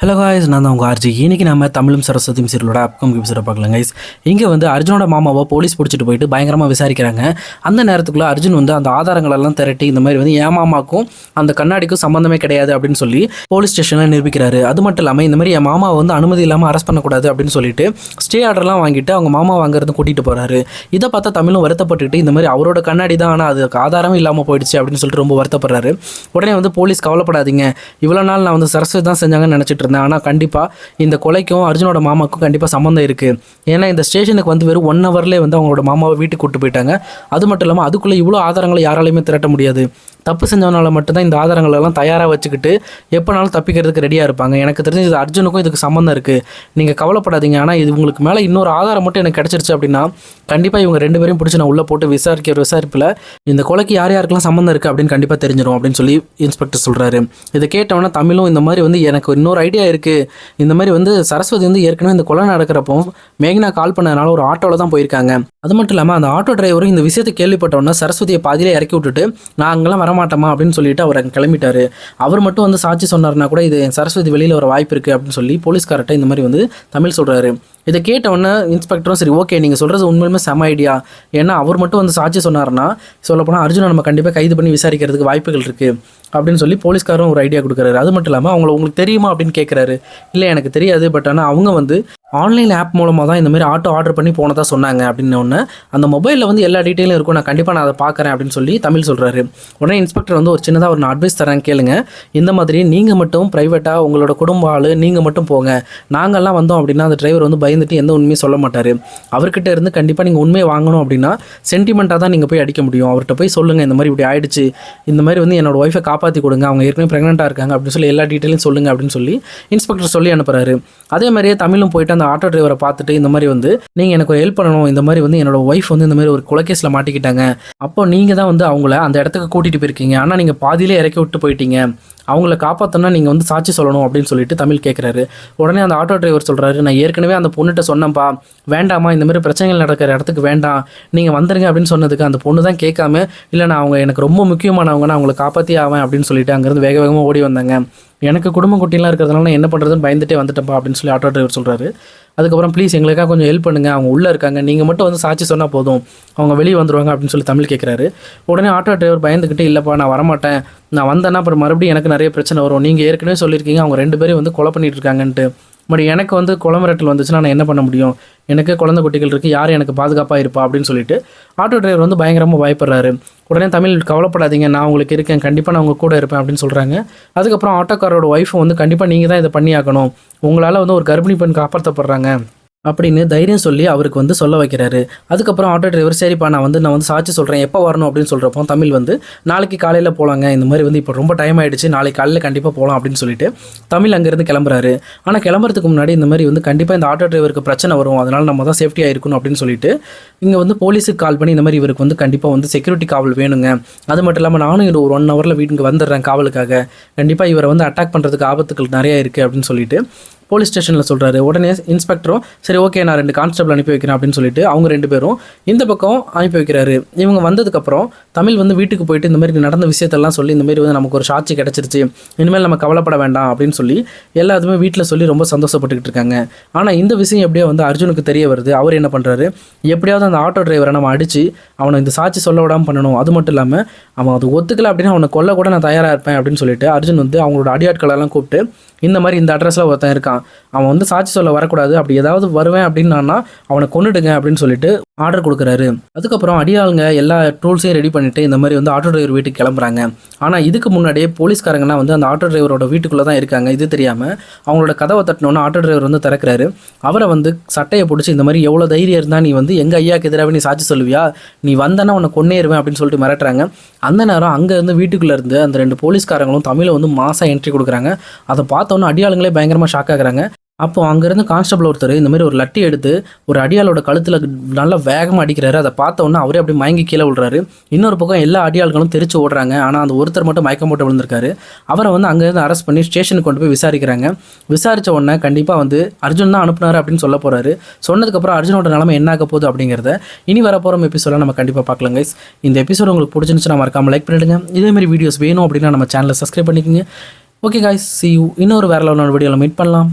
Hello guys நான் தான் உங்கள் ஆர்ஜி இன்னைக்கு நம்ம தமிழும் சரஸ்வதியும் சீரியலோட அப்கம் எபிசோட பார்க்கலாம் கைஸ் இங்கே வந்து அர்ஜுனோட மாமாவை போலீஸ் பிடிச்சிட்டு போயிட்டு பயங்கரமாக விசாரிக்கிறாங்க. அந்த நேரத்துக்குள்ளே அர்ஜுன் வந்து அந்த ஆதாரங்களெல்லாம் திரட்டி இந்த மாதிரி வந்து என் மாமாக்கும் அந்த கண்ணாடிக்கும் சம்மந்தமே கிடையாது அப்படின்னு சொல்லி போலீஸ் ஸ்டேஷனில் நிரூபிக்கிறாரு. அது மட்டும் இல்லாமல் இந்த மாதிரி என் மாமாவை வந்து அனுமதி இல்லாமல் அரெஸ்ட் பண்ணக்கூடாது அப்படின்னு சொல்லிட்டு ஸ்டே ஆர்டர்லாம் வாங்கிட்டு அவங்க மாமா வாங்குறது கூட்டிகிட்டு போகிறாரு இதை பார்த்தா தமிழும் வருத்தப்பட்டுட்டு இந்த மாதிரி அவரோட கண்ணாடி தான் ஆனால் அதுக்கு ஆதாரமே இல்லாமல் போயிடுச்சு அப்படின்னு சொல்லிட்டு ரொம்ப வருத்தப்படுறாரு. உடனே வந்து போலீஸ் கவலைப்படாதீங்க. இவ்வளோ நாள் நான் வந்து சரஸ்வதி தான் செஞ்சாங்கன்னு நினச்சிட்டு இருந்தேன். ஆனால் கண்டிப்பாக இந்த கொலைக்கும் அர்ஜுனோட மாமாவுக்கும் கண்டிப்பாக சம்மந்தம் இருக்குது ஏன்னா இந்த ஸ்டேஷனுக்கு வந்து வெறும் ஒன் ஹவர்லேயே வந்து அவங்களோட மாமாவை வீட்டுக்கு கூட்டு போயிட்டாங்க. அது மட்டும் இல்லாமல் அதுக்குள்ளே இவ்வளோ ஆதாரங்களை யாராலையுமே திரட்ட முடியாது. தப்பு செஞ்சவனால மட்டும்தான் இந்த ஆதாரங்கள் எல்லாம் தயாராக வச்சுக்கிட்டு எப்போனாலும் தப்பிக்கிறதுக்கு ரெடியாக இருப்பாங்க. எனக்கு தெரிஞ்சு இது அர்ஜுனுக்கும் இதுக்கு சம்மந்தம் இருக்குது நீங்கள் கவலைப்படாதீங்க. ஆனால் இது உங்களுக்கு மேலே இன்னொரு ஆதாரம் மட்டும் எனக்கு கிடச்சிருச்சு அப்படின்னா கண்டிப்பாக இவங்க ரெண்டு பேரையும் பிடிச்சி நான் உள்ளே போட்டு விசாரிக்கிற விசாரிப்பில் இந்த கொலைக்கு யார் யாருக்கெல்லாம் சம்மந்தம் இருக்குது அப்படின்னு கண்டிப்பாக தெரிஞ்சிடும் அப்படின்னு சொல்லி இன்ஸ்பெக்டர் சொல்கிறாரு இதை கேட்டவொன்னே தமிழும் இந்த மாதிரி வந்து எனக்கு இன்னொரு ஐடியா இருக்குது இந்த மாதிரி வந்து சரஸ்வதி வந்து ஏற்கனவே இந்த கொலை நடக்கிறப்போ மேகினா கால் பண்ணதுனால ஒரு ஆட்டோவில் தான் போயிருக்காங்க. அது மட்டும் இல்லாமல் அந்த ஆட்டோ டிரைவரும் இந்த விஷயத்தை கேள்விப்பட்டோன்னா சரஸ்வதியை பாதியிலே இறக்கி விட்டுட்டு நான் அங்கெல்லாம் வரமாட்டோமா அப்படின்னு சொல்லிட்டு அவர் அங்கே கிளம்பிட்டாரு. அவர் மட்டும் வந்து சாட்சி சொன்னார்னா கூட இது சரஸ்வதி வெளியில் வர வாய்ப்பு இருக்குது அப்படின்னு சொல்லி போலீஸ்கார்ட்ட இந்த மாதிரி வந்து தமிழ் சொல்கிறாரு இதை கேட்டவொன்னே இன்ஸ்பெக்டரும் சரி ஓகே நீங்கள் சொல்கிறது உண்மையுமே செம ஐடியா. ஏன்னா அவர் மட்டும் வந்து சாட்சி சொன்னார்னா சொல்லப்போனால் அர்ஜுனை நம்ம கண்டிப்பாக கைது பண்ணி விசாரிக்கிறதுக்கு வாய்ப்புகள் இருக்குது அப்படின்னு சொல்லி போலீஸ்காரரும் ஒரு ஐடியா கொடுக்குறாரு. அது மட்டும் இல்லாமல் அவங்கள உங்களுக்கு தெரியுமா? அப்படின்னு கேட்குறாரு இல்லை எனக்கு தெரியாது. பட் ஆனால் அவங்க வந்து ஆன்லைன் ஆப் மூலமாக தான் இந்த மாதிரி ஆட்டோ ஆர்டர் பண்ணி போனதாக சொன்னாங்க அப்படின்னு ஒன்று அந்த மொபைலில் வந்து எல்லா டீட்டெயிலும் இருக்கும். நான் கண்டிப்பாக நான் அதை பார்க்குறேன் அப்படின்னு சொல்லி தமிழ் சொல்கிறாரு உடனே இன்ஸ்பெக்டர் வந்து ஒரு சின்னதாக ஒரு அட்வைஸ் தரேன் கேளுங்க. இந்த மாதிரி நீங்கள் மட்டும் ப்ரைவேட்டாக உங்களோட குடும்ப ஆள் நீங்கள் மட்டும் போங்க. நாங்கள்லாம் வந்தோம் அப்படின்னா அந்த டிரைவர் வந்து பயந்துட்டு எந்த உண்மையும் சொல்ல மாட்டார். அவர்கிட்ட இருந்து கண்டிப்பாக நீங்கள் உண்மையை வாங்கணும் அப்படின்னா சென்டிமெண்ட்டாக தான் நீங்கள் போய் அடிக்க முடியும். அவர்கிட்ட போய் சொல்லுங்கள் இந்த மாதிரி இப்படி ஆயிடுச்சு. இந்த மாதிரி வந்து என்னோட ஒய்ஃபை காப்பாற்றி கொடுங்க. அவங்க ஏற்கனவே ப்ரெக்னெண்ட்டாக இருக்காங்க அப்படின்னு சொல்லி எல்லா டீட்டெயிலும் சொல்லுங்கள் அப்படின்னு சொல்லி இன்ஸ்பெக்டர் சொல்லி அனுப்புகிறாரு அதே மாதிரியே தமிழும் போயிட்டு அந்த ஆட்டோ டிரைவரை பார்த்துட்டு இந்த மாதிரி வந்து நீங்கள் எனக்கு ஹெல்ப் பண்ணணும். இந்த மாதிரி வந்து என்னோட ஒய்ஃப் வந்து இந்த மாதிரி ஒரு குலகேஸில் மாட்டிக்கிட்டாங்க. அப்போ நீங்கள் தான் வந்து அவங்கள அந்த இடத்துக்கு கூட்டிகிட்டு போயிருக்கீங்க. ஆனால் நீங்கள் பாதியிலே இறக்கி விட்டு போயிட்டீங்க. அவங்கள காப்பாற்றனா நீங்கள் வந்து சாட்சி சொல்லணும் அப்படின்னு சொல்லிட்டு தமிழ் கேட்குறாரு உடனே அந்த ஆட்டோ டிரைவர் சொல்கிறாரு நான் ஏற்கனவே அந்த பொண்ணுகிட்ட சொன்னேன்ப்பா வேண்டாமா இந்த மாதிரி பிரச்சனைகள் நடக்கிற இடத்துக்கு வேண்டாம். நீங்கள் வந்துருங்க அப்படின்னு சொன்னதுக்கு அந்த பொண்ணு தான் கேட்காம இல்லை நான் அவங்க எனக்கு ரொம்ப முக்கியமானவங்க. நான் அவங்கள காப்பாற்றி ஆவேன் அப்படின்னு சொல்லிட்டு அங்கேருந்து வேக வேகமாக ஓடி வந்தாங்க. எனக்கு குடும்ப குட்டிலாம் இருக்கிறதுனால என்ன பண்ணுறதுன்னு பயந்துட்டே வந்துட்டேன்ப்பா அப்படின்னு சொல்லி ஆட்டோ டிரைவர் சொல்கிறாரு அதுக்கப்புறம் ப்ளீஸ் எங்களுக்காக கொஞ்சம் ஹெல்ப் பண்ணுங்கள் அவங்க உள்ளே இருக்காங்க. நீங்கள் மட்டும் வந்து சாட்சி சொன்னால் போதும். அவங்க வெளியே வந்துடுவாங்க அப்படின்னு சொல்லி தமிழ் கேட்குறாரு உடனே ஆட்டோ டிரைவர் பயந்துக்கிட்டு இல்லைப்பா நான் வரமாட்டேன். நான் வந்தேன்னா அப்புறம் மறுபடியும் எனக்கு நிறைய பிரச்சனை வரும். நீங்கள் ஏற்கனவே சொல்லியிருக்கீங்க. அவங்க ரெண்டு பேரும் வந்து கொலை பண்ணிட்டு இருக்காங்கன்ட்டு. பட் எனக்கு வந்து கொலை வந்துச்சுன்னா நான் என்ன பண்ண முடியும்? எனக்கு குழந்தை குட்டிகள் இருக்குது யார் எனக்கு பாதுகாப்பாக இருப்பா அப்படின்னு சொல்லிட்டு ஆட்டோ டிரைவர் வந்து பயங்கரமாக பயப்படுறாரு. உடனே தமிழ் கவலைப்படாதீங்க நான் உங்களுக்கு இருக்கேன் கண்டிப்பாக நான் உங்கள் கூட இருப்பேன் அப்படின்னு சொல்கிறாங்க அதுக்கப்புறம் ஆட்டோக்காரோட ஒய்ஃபை வந்து கண்டிப்பாக நீங்கள் தான் இதை பண்ணியாக்கணும் உங்களால் வந்து ஒரு கர்ப்பிணி பெண் காப்பாற்றப்படுறாங்க அப்படின்னு தைரியம் சொல்லி அவருக்கு வந்து சொல்ல வைக்கிறாரு. அதுக்கப்புறம் ஆட்டோ டிரைவர் சரிப்பா நான் வந்து நான் வந்து சாட்சி சொல்கிறேன் எப்போ வரணும் அப்படின்னு சொல்கிறப்போ தமிழ் வந்து நாளைக்கு காலையில் போகலாங்க இந்த மாதிரி வந்து இப்போ ரொம்ப டைம் ஆகிடுச்சு நாளைக்கு காலையில் கண்டிப்பாக போகலாம் அப்படின்னு சொல்லிட்டு தமிழ் அங்கேருந்து கிளம்புறாரு. ஆனால் கிளம்புறதுக்கு முன்னாடி இந்த மாதிரி வந்து கண்டிப்பாக இந்த ஆட்டோ டிரைவருக்கு பிரச்சனை வரும். அதனால் நம்ம தான் சேஃப்டியாக இருக்கணும் அப்படின்னு சொல்லிட்டு இங்கே வந்து போலீஸுக்கு கால் பண்ணி இந்த மாதிரி இவருக்கு வந்து கண்டிப்பாக வந்து செக்யூரிட்டி காவல் வேணுங்க. அது மட்டும் இல்லாமல் நானும் இன்னும் ஒரு ஒன் ஹவரில் வீட்டுக்கு வந்துடுறேன் காவலுக்காக. கண்டிப்பாக இவரை வந்து அட்டாக் பண்ணுறதுக்கு ஆபத்துக்கள் நிறையா இருக்குது அப்படின்னு சொல்லிட்டு போலீஸ் ஸ்டேஷனில் சொல்கிறாரு உடனே இன்ஸ்பெக்டரும் சரி ஓகே நான் ரெண்டு கான்ஸ்டபிள் அனுப்பி வைக்கிறேன் அப்படின்னு சொல்லிட்டு அவங்க ரெண்டு பேரும் இந்த பக்கம் அனுப்பி வைக்கிறாரு. இவங்க வந்ததுக்கப்புறம் தமிழ் வந்து வீட்டுக்கு போயிட்டு இந்த மாதிரி நடந்த விஷயத்தெல்லாம் சொல்லி இந்த மாதிரி வந்து நமக்கு ஒரு சாட்சி கிடச்சிருச்சு. இனிமேல் நம்ம கவலைப்பட வேண்டாம் அப்படின்னு சொல்லி எல்லாத்துமே வீட்டில் சொல்லி ரொம்ப சந்தோஷப்பட்டுக்கிட்டு இருக்காங்க. ஆனால் இந்த விஷயம் எப்படியோ வந்து அர்ஜுனுக்கு தெரிய வருது. அவர் என்ன பண்ணுறாரு எப்படியாவது அந்த ஆட்டோ டிரைவரை நம்ம அடித்து அவனை இந்த சாட்சி சொல்ல விடாமல் பண்ணணும். அது மட்டும் இல்லாமல் அவன் அது ஒத்துக்கல அப்படின்னா அவனை கொல்ல கூட நான் தயாராக இருப்பேன் அப்படின்னு சொல்லிட்டு அர்ஜுன் வந்து அவங்களோட அடியாட்களெல்லாம் கூப்பிட்டு இந்த மாதிரி இந்த அட்ரஸில் ஒருத்தன் இருக்கான். அவன் வந்து சாட்சி சொல்ல வரக்கூடாது அப்படி ஏதாவது வருவேன் அப்படின்னா அவனை கொன்னுடுங்க அப்படின்னு சொல்லிட்டு ஆர்டர் கொடுக்குறாரு. அதுக்கப்புறம் அடியாளுங்க எல்லா டூல்ஸையும் ரெடி பண்ணிட்டு இந்த மாதிரி வந்து ஆட்டோ டிரைவர் வீட்டுக்கு கிளம்புறாங்க. ஆனால் இதுக்கு முன்னாடியே போலீஸ்காரங்கன்னா வந்து அந்த ஆட்டோ டிரைவரோட வீட்டுக்குள்ளே தான் இருக்காங்க. இது தெரியாமல் அவங்களோட கதவை தட்டினோன்னு ஆட்டோ டிரைவர் வந்து திறக்கிறாரு. அவரை வந்து சட்டையை பிடிச்சி இந்த மாதிரி எவ்வளோ தைரியம் இருந்தால் நீ வந்து எங்கள் ஐயாக்கு எதிராக நீ சாட்சி சொல்லுவியா? நீ வந்தனா உன்னை கொன்னேருவேன் அப்படின்னு சொல்லிட்டு மிரட்டுறாங்க. அந்த நேரம் அங்கே இருந்து வீட்டுக்குள்ளே இருந்து அந்த ரெண்டு போலீஸ்காரங்களும் தமிழை வந்து மாதம் என்ட்ரி கொடுக்குறாங்க. அதை பார்த்தோன்னே அடியாளுங்களே பயங்கரமாக ஷாக் ஆகுறாங்க. அப்போ அங்கேருந்து கான்ஸ்டபிள் ஒருத்தர் இந்த மாதிரி ஒரு லட்டி எடுத்து ஒரு அடியாளோட கழுத்தில் நல்லா வேகமாக அடிக்கிறாரு. அதை பார்த்த உடனே அவரே அப்படியே மயங்கி கீழே விழுறாரு. இன்னொரு பக்கம் எல்லா அடியாள்களும் தெரிச்சு ஓடுறாங்க. ஆனால் அந்த ஒருத்தர் மட்டும் மயக்கம் போட்டு விழுந்திருக்காரு. அவரை வந்து அங்கேருந்து அரெஸ்ட் பண்ணி ஸ்டேஷனுக்கு கொண்டு போய் விசாரிக்கிறாங்க. விசாரித்த உடனே கண்டிப்பாக வந்து அர்ஜுன் தான் அனுப்புனாரு அப்படின்னு சொல்ல போகிறாரு சொன்னதுக்கப்புறம் அர்ஜுனோட நிலமை என்ன ஆக போகுது அப்படிங்கிறத இனி வரப்போகிற எபிசோட நம்ம கண்டிப்பாக பார்க்கலாம் கைஸ் இந்த எபிசோட் உங்களுக்கு பிடிச்சிருந்துச்சுன்னா மறக்காமல் லைக் பண்ணிடுங்க. இதேமாதிரி வீடியோஸ் வேணும் அப்படின்னா நம்ம சேனலை சப்ஸ்கிரைப் பண்ணிக்கோங்க. ஓகே காய்ஸ் சி யூ இன்னொரு வேற லெவலான வீடியோவில் மீட் பண்ணலாம்.